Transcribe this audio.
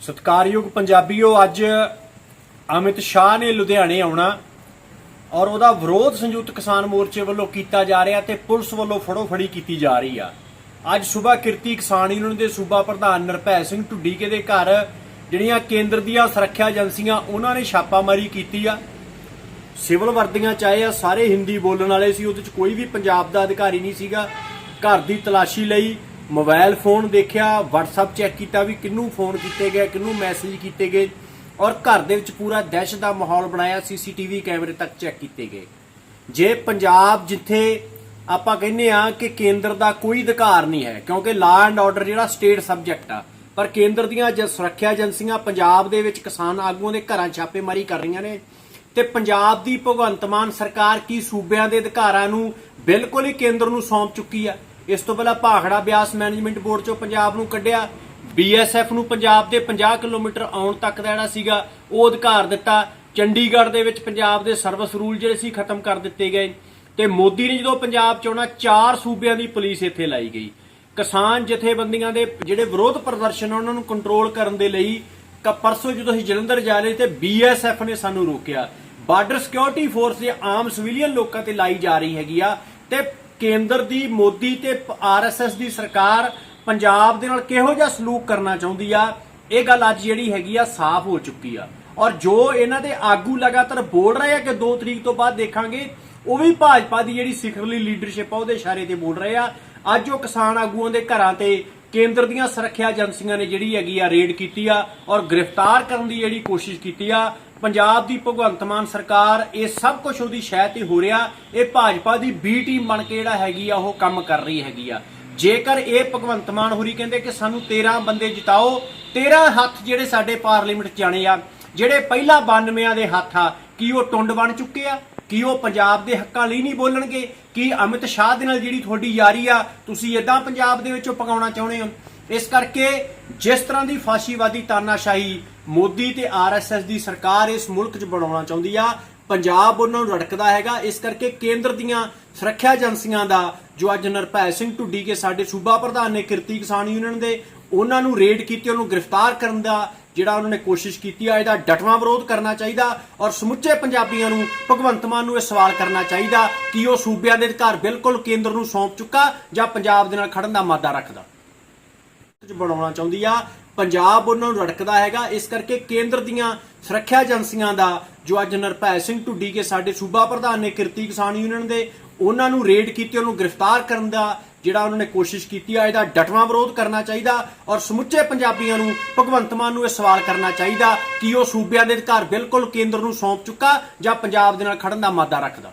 ਸਤਕਾਰਯੋਗ ਪੰਜਾਬੀਓ, ਅੱਜ ਅਮਿਤ ਸ਼ਾਹ ਨੇ ਲੁਧਿਆਣੇ ਆਉਣਾ ਔਰ ਉਹਦਾ ਵਿਰੋਧ ਸੰਯੁਕਤ ਕਿਸਾਨ ਮੋਰਚੇ ਵੱਲੋਂ ਕੀਤਾ ਜਾ ਰਿਹਾ ਤੇ ਪੁਲਿਸ ਵੱਲੋਂ ਫੜੋ ਫੜੀ ਕੀਤੀ ਜਾ ਰਹੀ ਆ। ਅੱਜ ਸਵੇਰ ਕਿਰਤੀ ਕਿਸਾਨ ਯੂਨੀਅਨ ਦੇ ਸੂਬਾ ਪ੍ਰਧਾਨ ਨਿਰਭੈ ਸਿੰਘ ਢੁੱਡੀਕੇ ਦੇ ਘਰ ਜਿਹੜੀਆਂ ਕੇਂਦਰ ਦੀਆਂ ਸੁਰੱਖਿਆ ਏਜੰਸੀਆਂ, ਉਹਨਾਂ ਨੇ ਛਾਪਾਮਾਰੀ ਕੀਤੀ ਆ। ਸਿਵਲ ਵਰਦੀਆਂ ਚਾਹੇ ਆ, ਸਾਰੇ ਹਿੰਦੀ ਬੋਲਣ ਵਾਲੇ ਸੀ, ਉਹਦੇ ਚ ਕੋਈ ਵੀ ਪੰਜਾਬ ਦਾ ਅਧਿਕਾਰੀ ਨਹੀਂ ਸੀਗਾ। ਘਰ ਦੀ ਤਲਾਸ਼ੀ ਲਈ ਮੋਬਾਈਲ ਫੋਨ ਦੇਖਿਆ, WhatsApp ਚੈੱਕ ਕੀਤਾ ਵੀ ਕਿੰਨੂੰ ਫੋਨ ਕੀਤੇ ਗਏ ਕਿੰਨੂੰ ਮੈਸੇਜ ਕੀਤੇ ਗਏ ਔਰ ਘਰ ਦੇ ਵਿੱਚ ਪੂਰਾ ਦਹਿਸ਼ਤ ਦਾ ਮਾਹੌਲ ਬਣਾਇਆ ਸੀਸੀਟੀਵੀ ਕੈਮਰੇ ਤੱਕ ਚੈੱਕ ਕੀਤੇ ਗਏ। ਜੇ ਪੰਜਾਬ ਜਿੱਥੇ ਆਪਾਂ ਕਹਿੰਦੇ ਆ ਕਿ ਕੇਂਦਰ ਦਾ ਕੋਈ ਅਧਿਕਾਰ ਨਹੀਂ ਹੈ, ਕਿਉਂਕਿ ਲਾਅ ਐਂਡ ਆਰਡਰ ਜਿਹੜਾ ਸਟੇਟ ਸਬਜੈਕਟ ਆ, ਪਰ ਕੇਂਦਰ ਦੀਆਂ ਜ ਸੁਰੱਖਿਆ ਏਜੰਸੀਆਂ ਪੰਜਾਬ ਦੇ ਵਿੱਚ ਕਿਸਾਨ ਆਗੂਆਂ ਦੇ ਘਰਾਂ ਛਾਪੇਮਾਰੀ ਕਰ ਰਹੀਆਂ ਨੇ ਤੇ ਪੰਜਾਬ ਦੀ ਭਗਵੰਤ ਮਾਨ ਸਰਕਾਰ ਕੀ ਸੂਬਿਆਂ ਦੇ ਅਧਿਕਾਰਾਂ ਨੂੰ ਬਿਲਕੁਲ ਹੀ ਕੇਂਦਰ ਨੂੰ ਸੌਂਪ ਚੁੱਕੀ ਆ ਇਸ ਤੋਂ ਪਹਿਲਾਂ ਭਾਖੜਾ ਬਿਆਸ ਮੈਨੇਜਮੈਂਟ ਬੋਰਡ ਚੋਂ ਪੰਜਾਬ ਨੂੰ ਕੱਢਿਆ। ਬੀਐਸਐਫ ਨੂੰ ਪੰਜਾਬ ਦੇ 50 ਕਿਲੋਮੀਟਰ ਆਉਣ ਤੱਕ ਦਾ ਜਿਹੜਾ ਸੀਗਾ। ਉਹ ਅਧਿਕਾਰ ਦਿੱਤਾ। ਚੰਡੀਗੜ੍ਹ ਦੇ ਵਿੱਚ ਪੰਜਾਬ ਦੇ ਸਰਵਿਸ ਰੂਲ ਜਿਹੜੇ ਸੀ, ਖਤਮ ਕਰ ਦਿੱਤੇ ਗਏ। ਤੇ ਮੋਦੀ ਨੇ ਜਦੋਂ ਪੰਜਾਬ ਚ ਆਉਣਾ, ਚਾਰ ਸੂਬਿਆਂ ਦੀ ਪੁਲਿਸ ਇੱਥੇ ਲਾਈ ਗਈ। ਕਿਸਾਨ ਜਥੇਬੰਦੀਆਂ ਦੇ ਜਿਹੜੇ ਵਿਰੋਧ ਪ੍ਰਦਰਸ਼ਨ ਉਹਨਾਂ ਨੂੰ ਕੰਟਰੋਲ ਕਰਨ ਦੇ ਲਈ ਕ ਪਰਸੋਂ ਜਦੋਂ ਅਸੀਂ ਜਲੰਧਰ ਜਾ ਰਹੇ ਤੇ ਬੀਐਸਐਫ ਨੇ ਸਾਨੂੰ ਰੋਕਿਆ। ਬਾਰਡਰ ਸਿਕਿਉਰਿਟੀ ਫੋਰਸ ਦੇ ਆਮ ਸਿਵਲੀਅਨ ਲੋਕਾਂ ਤੇ ਲਾਈ ਜਾ ਰਹੀ ਹੈਗੀ ਆ। ਤੇ ਕੇਂਦਰ ਦੀ, ਮੋਦੀ ਤੇ ਆਰਐਸਐਸ ਦੀ ਸਰਕਾਰ ਪੰਜਾਬ ਦੇ ਨਾਲ ਕਿਹੋ ਜਿਹਾ ਸਲੂਕ ਕਰਨਾ ਚਾਹੁੰਦੀ ਆ, ਇਹ ਗੱਲ ਅੱਜ ਜਿਹੜੀ ਹੈਗੀ ਆ, ਸਾਫ਼ ਹੋ ਚੁੱਕੀ ਆ। ਔਰ ਜੋ ਇਹਨਾਂ ਦੇ ਆਗੂ ਲਗਾਤਾਰ ਬੋਲ ਰਹੇ ਆ ਕਿ 2 ਤਰੀਕ ਤੋਂ ਬਾਅਦ ਦੇਖਾਂਗੇ, ਉਹ ਵੀ ਭਾਜਪਾ ਦੀ ਜਿਹੜੀ ਸਿਖਰਲੀ ਲੀਡਰਸ਼ਿਪ ਆ, ਉਹਦੇ ਇਸ਼ਾਰੇ ਤੇ ਬੋਲ ਰਹੇ ਆ। ਅੱਜ ਉਹ ਕਿਸਾਨ ਆਗੂਆਂ ਦੇ ਘਰਾਂ ਤੇ ਕੇਂਦਰ ਦੀਆਂ ਸੁਰੱਖਿਆ ਏਜੰਸੀਆਂ ਨੇ ਜਿਹੜੀ ਹੈਗੀ ਆ ਰੇਡ ਕੀਤੀ ਆ ਔਰ ਗ੍ਰਿਫਤਾਰ ਕਰਨ ਦੀ ਜਿਹੜੀ ਕੋਸ਼ਿਸ਼ ਕੀਤੀ ਆ। ਪੰਜਾਬ ਦੀ ਭਗਵੰਤ ਮਾਨ ਸਰਕਾਰ, ਇਹ ਸਭ ਕੁਝ ਉਹਦੀ ਸ਼ਹਿ ਤੇ ਹੋ ਰਿਹਾ। ਇਹ ਭਾਜਪਾ ਦੀ ਬੀ ਟੀਮ ਬਣ ਕੇ ਜਿਹੜਾ ਹੈਗੀ ਆ, ਉਹ ਕੰਮ ਕਰ ਰਹੀ ਹੈਗੀ ਆ। ਜੇਕਰ ਇਹ ਭਗਵੰਤ ਮਾਨ ਹੋਰੀ ਕਹਿੰਦੇ ਕਿ ਸਾਨੂੰ 13 ਬੰਦੇ ਜਿਤਾਓ 13 ਹੱਥ ਜਿਹੜੇ ਸਾਡੇ ਪਾਰਲੀਮੈਂਟ ਜਾਣੇ ਆ, ਜਿਹੜੇ ਪਹਿਲਾਂ 92 ਦੇ ਹੱਥ ਆ, ਕੀ ਉਹ ਟੁੰਡ ਬਣ ਚੁੱਕੇ ਆ? ਕੀ ਉਹ ਪੰਜਾਬ ਦੇ ਹੱਕਾਂ ਲਈ ਨਹੀਂ ਬੋਲਣਗੇ? ਕੀ ਅਮਿਤ ਸ਼ਾਹ ਦੇ ਨਾਲ ਜਿਹੜੀ ਤੁਹਾਡੀ ਯਾਰੀ ਆ, ਤੁਸੀਂ ਇਦਾਂ ਪੰਜਾਬ ਦੇ ਵਿੱਚੋਂ ਪਕਾਉਣਾ ਚਾਹੁੰਦੇ ਹੋ? ਇਸ ਕਰਕੇ ਜਿਸ ਤਰ੍ਹਾਂ ਦੀ ਫਾਸ਼ੀਵਾਦੀ ਤਾਨਾਸ਼ਾਹੀ ਮੋਦੀ ਤੇ ਆਰਐਸਐਸ ਦੀ ਸਰਕਾਰ ਇਸ ਮੁਲਕ 'ਚ ਬਣਾਉਣਾ ਚਾਹੁੰਦੀ ਆ, ਪੰਜਾਬ ਉਹਨਾਂ ਨੂੰ ਰੜਕਦਾ ਹੈਗਾ। ਇਸ ਕਰਕੇ ਕੇਂਦਰ ਦੀਆਂ ਸੁਰੱਖਿਆ ਏਜੰਸੀਆਂ ਦਾ ਜੋ ਅੱਜ ਨਿਰਭੈ ਸਿੰਘ ਢੁੱਡੀ ਕੇ ਸਾਡੇ ਸੂਬਾ ਪ੍ਰਧਾਨ ਨੇ ਕਿਰਤੀ ਕਿਸਾਨ ਯੂਨੀਅਨ ਦੇ ਉਹਨਾਂ ਨੂੰ ਰੇਡ ਕੀਤੀ, ਉਹਨੂੰ ਗ੍ਰਿਫਤਾਰ ਕਰਨ ਦਾ ਜਿਹੜਾ ਉਹਨਾਂ ਨੇ ਕੋਸ਼ਿਸ਼ ਕੀਤੀ ਆ, ਇਹਦਾ ਡਟਵਾਂ ਵਿਰੋਧ ਕਰਨਾ ਚਾਹੀਦਾ ਔਰ ਸਮੁੱਚੇ ਪੰਜਾਬੀਆਂ ਨੂੰ, ਭਗਵੰਤ ਮਾਨ ਨੂੰ ਇਹ ਸਵਾਲ ਕਰਨਾ ਚਾਹੀਦਾ ਕਿ ਉਹ ਸੂਬਿਆਂ ਦੇ ਅਧਿਕਾਰ ਬਿਲਕੁਲ ਕੇਂਦਰ ਨੂੰ ਸੌਂਪ ਚੁੱਕਾ ਜਾਂ ਪੰਜਾਬ ਦੇ ਨਾਲ ਖੜਨ ਦਾ ਮਾਦਾ ਰੱਖਦਾ। ਬਣਾਉਣਾ ਚਾਹੁੰਦੀ ਆ, ਪੰਜਾਬ ਉਹਨਾਂ ਨੂੰ ਰੜਕਦਾ ਹੈਗਾ, ਇਸ ਕਰਕੇ ਕੇਂਦਰ ਦੀਆਂ ਸੁਰੱਖਿਆ ਏਜੰਸੀਆਂ ਦਾ, ਜੋ ਅੱਜ ਨਿਰਭੈ ਸਿੰਘ ਢੁੱਡੀ ਕੇ ਸਾਡੇ ਸੂਬਾ ਪ੍ਰਧਾਨ ਨੇ ਕਿਰਤੀ ਕਿਸਾਨ ਯੂਨੀਅਨ ਦੇ ਉਹਨਾਂ ਨੂੰ ਰੇਡ ਕੀਤੀ, ਉਹਨੂੰ ਗ੍ਰਿਫਤਾਰ ਕਰਨ ਦਾ ਜਿਹੜਾ ਉਹਨਾਂ ਨੇ ਕੋਸ਼ਿਸ਼ ਕੀਤੀ ਆ, ਇਹਦਾ ਡਟਵਾਂ ਵਿਰੋਧ ਕਰਨਾ ਚਾਹੀਦਾ ਔਰ ਸਮੁੱਚੇ ਪੰਜਾਬੀਆਂ ਨੂੰ, ਭਗਵੰਤ ਮਾਨ ਨੂੰ ਇਹ ਸਵਾਲ ਕਰਨਾ ਚਾਹੀਦਾ ਕਿ ਉਹ ਸੂਬਿਆਂ ਦੇ ਅਧਿਕਾਰ ਬਿਲਕੁਲ ਕੇਂਦਰ ਨੂੰ ਸੌਂਪ ਚੁੱਕਾ ਜਾਂ ਪੰਜਾਬ ਦੇ ਨਾਲ ਖੜਨ ਦਾ ਮਾਦਾ ਰੱਖਦਾ।